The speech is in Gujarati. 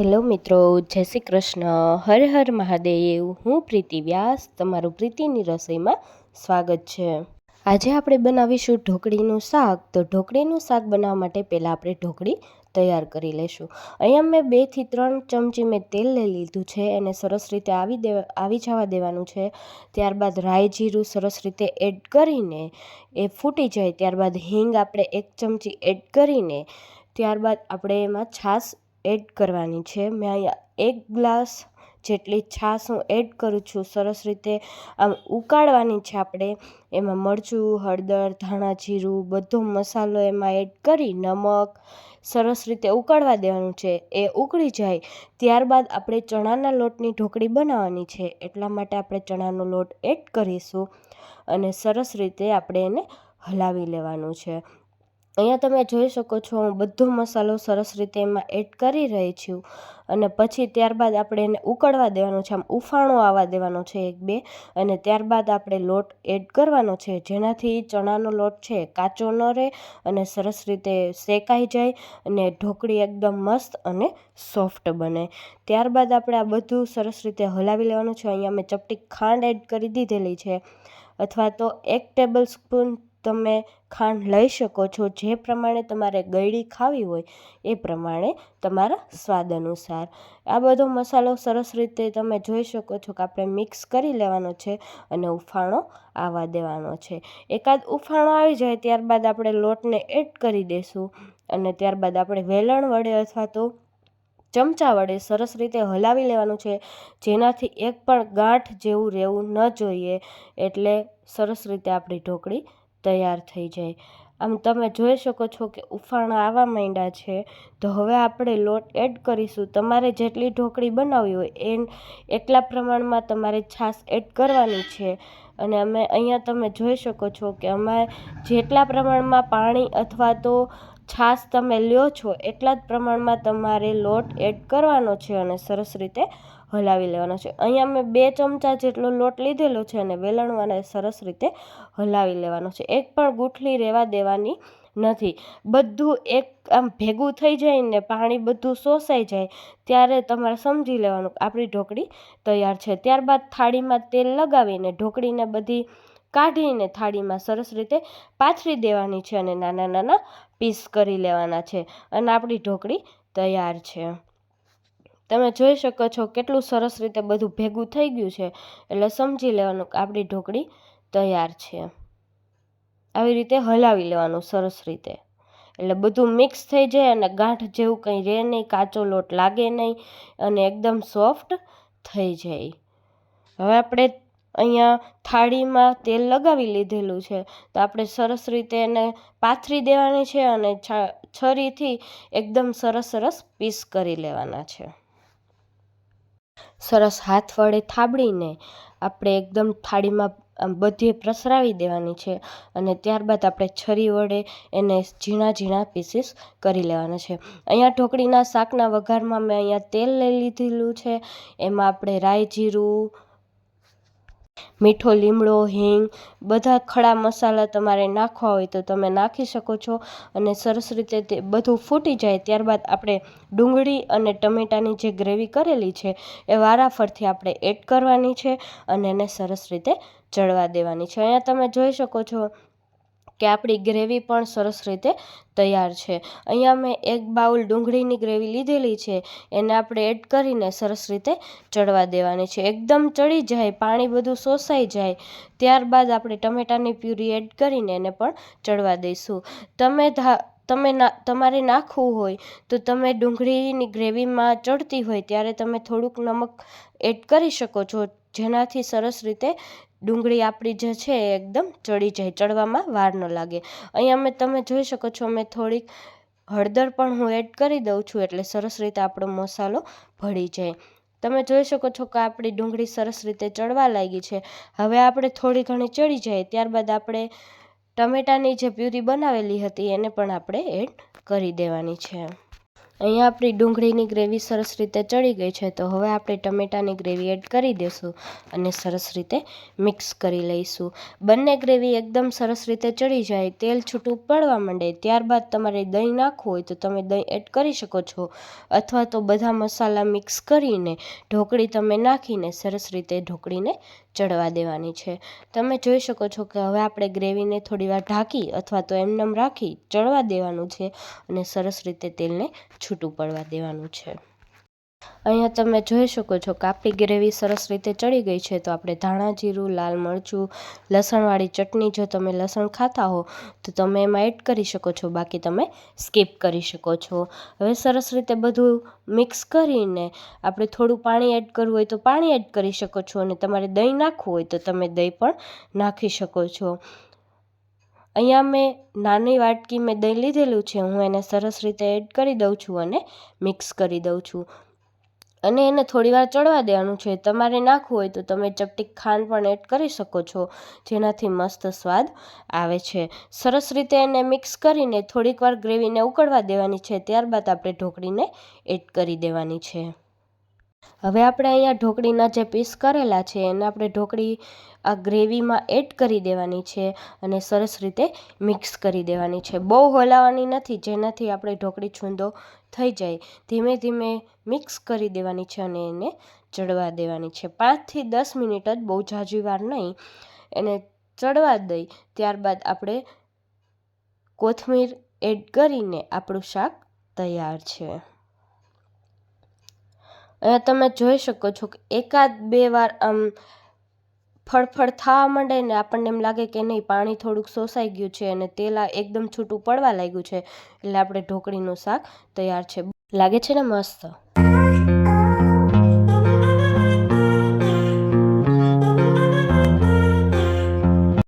હેલો મિત્રો, જય શ્રી કૃષ્ણ. હર હર મહાદેવ. હું પ્રીતિ વ્યાસ. તમારું પ્રીતિની રસોઈમાં સ્વાગત છે. આજે આપણે બનાવીશું ઢોકળીનું શાક. તો ઢોકળીનું શાક બનાવવા માટે પહેલાં આપણે ઢોકળી તૈયાર કરી લઈશું. અહીંયા મેં બેથી ત્રણ ચમચી મેં તેલ લઈ લીધું છે એને સરસ રીતે આવી દે આવી જવા દેવાનું છે. ત્યારબાદ રાઈ જીરું સરસ રીતે એડ કરીને એ ફૂટી જાય. ત્યારબાદ હિંગ આપણે એક ચમચી એડ કરીને ત્યારબાદ આપણે એમાં છાશ એડ કરવાની છે. મેં અહીંયા એક ગ્લાસ જેટલી છાશ હું એડ કરું છું. સરસ રીતે આમ ઉકાળવાની છે આપણે. એમાં મરચું, હળદર, ધાણા જીરું, બધો મસાલો એમાં એડ કરી નમક સરસ રીતે ઉકાળવા દેવાનું છે. એ ઉકળી જાય ત્યારબાદ આપણે ચણાના લોટની ઢોકળી બનાવવાની છે. એટલા માટે આપણે ચણાનો લોટ એડ કરીશું અને સરસ રીતે આપણે એને હલાવી લેવાનું છે. અહીંયા તમે જોઈ શકો છો, હું બધો મસાલો સરસ રીતે એમાં એડ કરી રહી છું. અને પછી ત્યારબાદ આપણે એને ઉકળવા દેવાનું છે, આમ ઉફાણો આવવા દેવાનો છે એક બે. અને ત્યારબાદ આપણે લોટ એડ કરવાનો છે, જેનાથી ચણાનો લોટ છે કાચો ન રહે અને સરસ રીતે શેકાઈ જાય અને ઢોકળી એકદમ મસ્ત અને સોફ્ટ બને. ત્યારબાદ આપણે આ બધું સરસ રીતે હલાવી લેવાનું છે, અહીંયા મેં ચપટી ખાંડ એડ કરી દીધેલી છે. અથવા તો એક ટેબલ સ્પૂન તમે ખાંડ લઈ શકો છો. જે પ્રમાણે તમારે ગળી ખાવી હોય, એ પ્રમાણે તમારા સ્વાદ અનુસાર. આ બધો મસાલો સરસ રીતે તમે જોઈ શકો છો કે આપણે મિક્સ કરી લેવાનો છે અને ઉફાણો આવવા દેવાનો છે. એકાદ ઉફાણો આવી જાય ત્યારબાદ આપણે લોટને એડ કરી દઈશું અને ત્યારબાદ આપણે વેલણ વડે અથવા તો ચમચા વડે સરસ રીતે હલાવી લેવાનું છે. જેનાથી એક પણ ગાંઠ જેવું રહેવું ન જોઈએ. એટલે સરસ રીતે આપણી ઢોકળી તૈયાર થઈ જાય. આમ તમે જોઈ શકો છો કે ઉફાણા આવવા માંડ્યા છે. તો હવે આપણે લોટ એડ કરીશું. તમારે જેટલી ઢોકળી બનાવવી હોય એ એટલા પ્રમાણમાં તમારે છાશ એડ કરવાની છે. અને અમે અહીંયા તમે જોઈ શકો છો કે અમે જેટલા પ્રમાણમાં પાણી અથવા તો છાશ તમે લ્યો છો એટલા જ પ્રમાણમાં તમારે લોટ એડ કરવાનો છે અને સરસ રીતે હલાવી લેવાનો છે. અહીંયા મેં બે ચમચા જેટલો લોટ લીધેલો છે અને વેલણવાને સરસ રીતે હલાવી લેવાનો છે. એક પણ ગુઠલી રહેવા દેવાની નથી. બધું એક આમ ભેગું થઈ જાય ને પાણી બધું શોષાઈ જાય ત્યારે તમારે સમજી લેવાનું આપણી ઢોકળી તૈયાર છે. ત્યારબાદ થાળીમાં તેલ લગાવીને ઢોકળીને બધી કાઢીને થાળીમાં સરસ રીતે પાથરી દેવાની છે અને નાના નાના પીસ કરી લેવાના છે. અને આપણી ઢોકળી તૈયાર છે. તમે જોઈ શકો છો કેટલું સરસ રીતે બધું ભેગું થઈ ગયું છે. એટલે સમજી લેવાનું કે આપણી ઢોકળી તૈયાર છે. આવી રીતે હલાવી લેવાનું સરસ રીતે. એટલે બધું મિક્સ થઈ જાય અને ગાંઠ જેવું કંઈ રહે નહીં, કાચો લોટ લાગે નહીં અને એકદમ સોફ્ટ થઈ જાય. હવે આપણે અહીંયા થાળીમાં તેલ લગાવી લીધેલું છે. તો આપણે સરસ રીતે એને પાથરી દેવાની છે અને છરીથી એકદમ સરસ સરસ પીસ કરી લેવાના છે. સરસ હાથ વડે થાબડીને આપણે એકદમ થાળીમાં આમ બધે પ્રસરાવી દેવાની છે અને ત્યારબાદ આપણે છરી વડે એને ઝીણા ઝીણા પીસીસ કરી લેવાના છે. અહીંયા ઢોકળીના શાકના વઘારમાં મેં અહીંયા તેલ લઈ લીધેલું છે. એમાં આપણે રાઈ જીરું મીઠો લીમડો, હિંગ, બધા ખડા મસાલા તમારે નાખવા હોય તો તમે નાખી શકો છો અને સરસ રીતે તે બધું ફૂટી જાય ત્યારબાદ આપણે ડુંગળી અને ટમેટાની જે ગ્રેવી કરેલી છે એ વારાફરથી આપણે એડ કરવાની છે અને એને સરસ રીતે ચડવા દેવાની છે. અહીંયા તમે જોઈ શકો છો કે આપણી ગ્રેવી પણ સરસ રીતે તૈયાર છે. અહીંયા મેં એક બાઉલ ડુંગળીની ગ્રેવી લીધેલી છે. એને આપણે એડ કરીને સરસ રીતે ચડવા દેવાની છે. એકદમ ચડી જાય, પાણી બધું શોષાઈ જાય, ત્યારબાદ આપણે ટમેટાની પ્યુરી એડ કરીને એને પણ ચડવા દઈશું. તમે તમે ના, તમારે નાખવું હોય તો તમે ડુંગળીની ગ્રેવીમાં ચડતી હોય ત્યારે તમે થોડુંક નમક એડ કરી શકો છો, જેનાથી સરસ રીતે ડુંગળી આપણી જે છે એ એકદમ ચડી જાય, ચડવામાં વાર ન લાગે. અહીંયા મેં તમે જોઈ શકો છો મેં થોડીક હળદર પણ હું એડ કરી દઉં છું એટલે સરસ રીતે આપણો મસાલો ભળી જાય. તમે જોઈ શકો છો કે આપણી ડુંગળી સરસ રીતે ચડવા લાગી છે. હવે આપણે થોડી ઘણી ચડી જાય, ત્યારબાદ આપણે ટમેટાની જે પ્યુરી બનાવેલી હતી એને પણ આપણે એડ કરી દેવાની છે. અહીંયા આપણી ડુંગળીની ગ્રેવી સરસ રીતે ચડી ગઈ છે, તો હવે આપણે ટમેટાની ગ્રેવી એડ કરી દઈશું અને સરસ રીતે મિક્સ કરી લઈશું. બંને ગ્રેવી એકદમ સરસ રીતે ચડી જાય, તેલ છૂટું પડવા માંડે, ત્યારબાદ તમારે દહીં નાખવું હોય તો તમે દહીં એડ કરી શકો છો. અથવા તો બધા મસાલા મિક્સ કરીને ઢોકળી તમે નાખીને સરસ રીતે ઢોકળીને ચડવા દેવાની છે. તમે જોઈ શકો છો કે હવે આપણે ગ્રેવીને થોડીવાર ઢાંકી અથવા તો એમનેમ રાખી ચડવા દેવાનું છે અને સરસ રીતે તેલને છૂટું પડવા દેવાનું છે. અહીંયા તમે જોઈ શકો છો કે આપણી ગ્રેવી સરસ રીતે ચડી ગઈ છે. તો આપણે ધાણા જીરું, લાલ મરચું, લસણવાળી ચટણી જો તમે લસણ ખાતા હો, તો તમે એમાં એડ કરી શકો છો. બાકી તમે સ્કીપ કરી શકો છો. હવે સરસ રીતે બધું મિક્સ કરીને આપણે થોડું પાણી એડ કરવું હોય તો પાણી એડ કરી શકો છો અને તમારે દહીં નાખવું હોય તો તમે દહીં પણ નાખી શકો છો. અહીંયા મેં નાની વાટકી મેં દહીં લીધેલું છે. હું એને સરસ રીતે એડ કરી દઉં છું અને મિક્સ કરી દઉં છું. અને એને થોડીવાર ચડવા દેવાનું છે. તમારે નાખવું હોય તો તમે ચપટી ખાંડ પણ એડ કરી શકો છો, જેનાથી મસ્ત સ્વાદ આવે છે. સરસ રીતે એને મિક્સ કરીને થોડીક વાર ગ્રેવીને ઉકળવા દેવાની છે. ત્યારબાદ આપણે ઢોકળીને એડ કરી દેવાની છે. હવે આપણે અહીંયા ઢોકળીના જે પીસ કરેલા છે, એને આપણે ઢોકળી આ ગ્રેવીમાં એડ કરી દેવાની છે અને સરસ રીતે મિક્સ કરી દેવાની છે. બહુ હલાવવાની નથી, જેનાથી આપણે ઢોકળી છૂંદો થઈ જાય. ધીમે ધીમે મિક્સ કરી દેવાની છે અને એને ચડવા દેવાની છે. પાંચથી દસ મિનિટ જ બહુ ઝાઝી વાર નહીં. એને ચડવા દઈ. ત્યારબાદ આપણે કોથમીર એડ કરીને આપણું શાક તૈયાર છે. અહીંયા તમે જોઈ શકો છો કે એકાદ બે વાર આમ ફળફળ થવા માંડે ને આપણને એમ લાગે કે નહીં, પાણી થોડુંક શોષાઈ ગયું છે અને તેલ એકદમ છૂટું પડવા લાગ્યું છે. એટલે આપણે ઢોકળીનું શાક તૈયાર છે. લાગે છે ને મસ્ત?